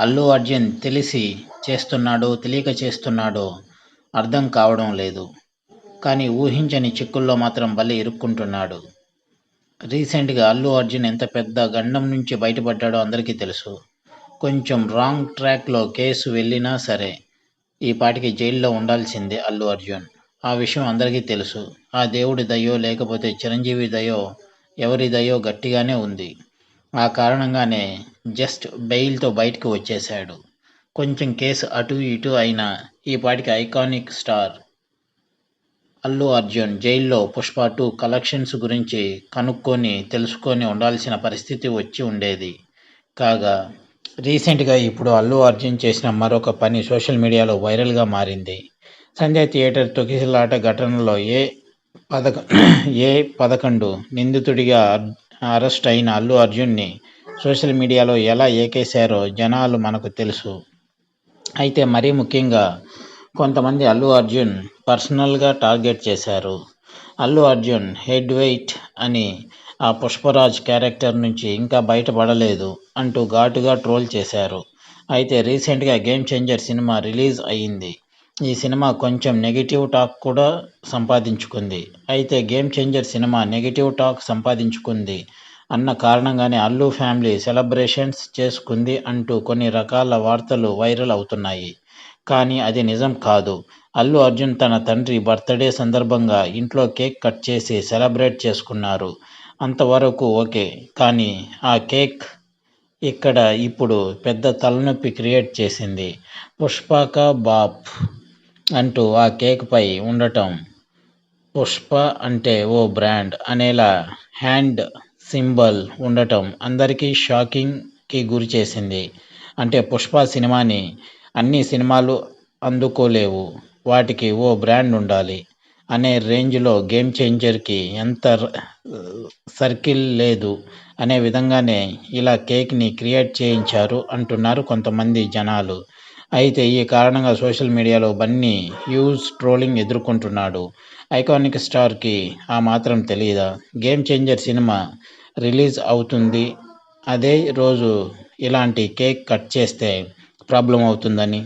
అల్లు అర్జున్ తెలిసి చేస్తున్నాడో తెలియక చేస్తున్నాడో అర్థం కావడం లేదు. కానీ ఊహించని చిక్కుల్లో మాత్రం భలే ఇరుక్కుంటున్నాడు. రీసెంట్గా అల్లు అర్జున్ ఎంత పెద్ద గండం నుంచి బయటపడ్డాడో అందరికీ తెలుసు. కొంచెం రాంగ్ ట్రాక్లో కేసు వెళ్ళినా సరే ఈ పాటికి జైల్లో ఉండాల్సిందే అల్లు అర్జున్. ఆ విషయం అందరికీ తెలుసు. ఆ దేవుడి దయో లేకపోతే చిరంజీవి దయో ఎవరి దయో గట్టిగానే ఉంది. ఆ కారణంగానే జస్ట్ బెయిల్తో బయటకు వచ్చేశాడు. కొంచెం కేసు అటు ఇటు అయినా ఈపాటికి ఐకానిక్ స్టార్ అల్లు అర్జున్ జైల్లో పుష్ప టూ కలెక్షన్స్ గురించి కనుక్కొని తెలుసుకొని ఉండాల్సిన పరిస్థితి వచ్చి ఉండేది. కాగా రీసెంట్గా ఇప్పుడు అల్లు అర్జున్ చేసిన మరొక పని సోషల్ మీడియాలో వైరల్గా మారింది. సంజయ్ థియేటర్ తొకిసలాట ఘటనలో ఏ పదక ఏ పదకొండు నిందితుడిగా అరెస్ట్ అయిన అల్లు అర్జున్ని సోషల్ మీడియాలో ఎలా ఏకేశారో జనాలు మనకు తెలుసు. అయితే మరీ ముఖ్యంగా కొంతమంది అల్లు అర్జున్ పర్సనల్గా టార్గెట్ చేశారు. అల్లు అర్జున్ హెడ్ వెయిట్ అని ఆ పుష్పరాజ్ క్యారెక్టర్ నుంచి ఇంకా బయటపడలేదు అంటూ ఘాటుగా ట్రోల్ చేశారు. అయితే రీసెంట్గా గేమ్ చేంజర్ సినిమా రిలీజ్ అయ్యింది. ఈ సినిమా కొంచెం నెగిటివ్ టాక్ కూడా సంపాదించుకుంది. అయితే గేమ్ చేంజర్ సినిమా నెగిటివ్ టాక్ సంపాదించుకుంది. అన్న కారణంగానే అల్లు ఫ్యామిలీ సెలబ్రేషన్స్ చేసుకుంది అంటూ కొన్ని రకాల వార్తలు వైరల్ అవుతున్నాయి. కానీ అది నిజం కాదు. అల్లు అర్జున్ తన తండ్రి బర్త్డే సందర్భంగా ఇంట్లో కేక్ కట్ చేసి సెలబ్రేట్ చేసుకున్నారు. అంతవరకు ఓకే. కానీ ఆ కేక్ ఇక్కడ ఇప్పుడు పెద్ద తలనొప్పి క్రియేట్ చేసింది. పుష్పక బాప్ అంటూ ఆ కేక్పై ఉండటం పుష్ప అంటే ఓ బ్రాండ్ అనేలా హ్యాండ్ సింబల్ ఉండటం అందరికీ షాకింగ్కి గురి చేసింది. అంటే పుష్ప సినిమాని అన్ని సినిమాలు అందుకోలేవు. వాటికి ఓ బ్రాండ్ ఉండాలి అనే రేంజ్లో గేమ్ చేంజర్కి ఎంత సర్కిల్ లేదు అనే విధంగానే ఇలా కేక్ని క్రియేట్ చేయించారు అంటున్నారు కొంతమంది జనాలు. అయితే ఈ కారణంగా సోషల్ మీడియాలో బన్నీ యూజ్ ట్రోలింగ్ ఎదుర్కొంటున్నాడు. ఐకానిక్ స్టార్కి ఆ మాత్రం తెలియదా గేమ్ చేంజర్ సినిమా రిలీజ్ అవుతుంది. అదే రోజు ఇలాంటి కేక్ కట్ చేస్తే ప్రాబ్లం అవుతుందని